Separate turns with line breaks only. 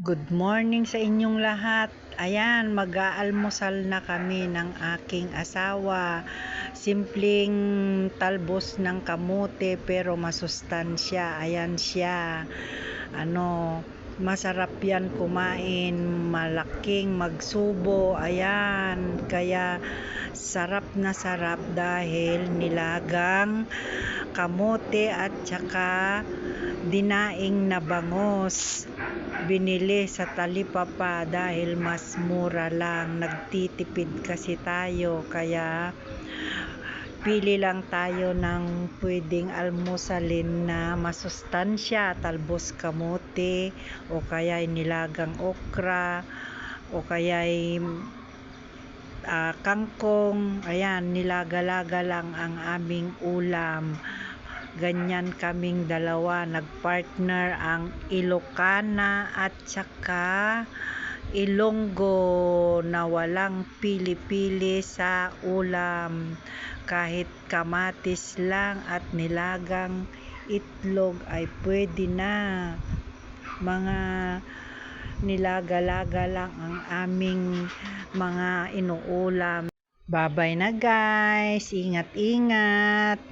Good morning sa inyong lahat. Ayan, mag-aalmusal na kami ng aking asawa. Simpleng talbos ng kamote pero masustansya. Ayan siya. Ano, masarap yan kumain. Malaking magsubo. Ayan, kaya sarap na sarap dahil nilagang kamote at saka dinaing na bangos binili sa talipapa dahil mas mura lang. Nagtitipid kasi tayo kaya pili lang tayo ng pwedeng almusalin na masustansya talbos kamote o kaya nilagang okra o kaya ah, kangkong. Ayan nilagalaga lang ang aming ulam ganyan kaming dalawa nagpartner ang Ilocana at saka Ilonggo na walang pili-pili sa ulam. Kahit kamatis lang at nilagang itlog ay pwede na. Mga nilagalaga lang ang aming mga inuulam. Babay na guys. Ingat ingat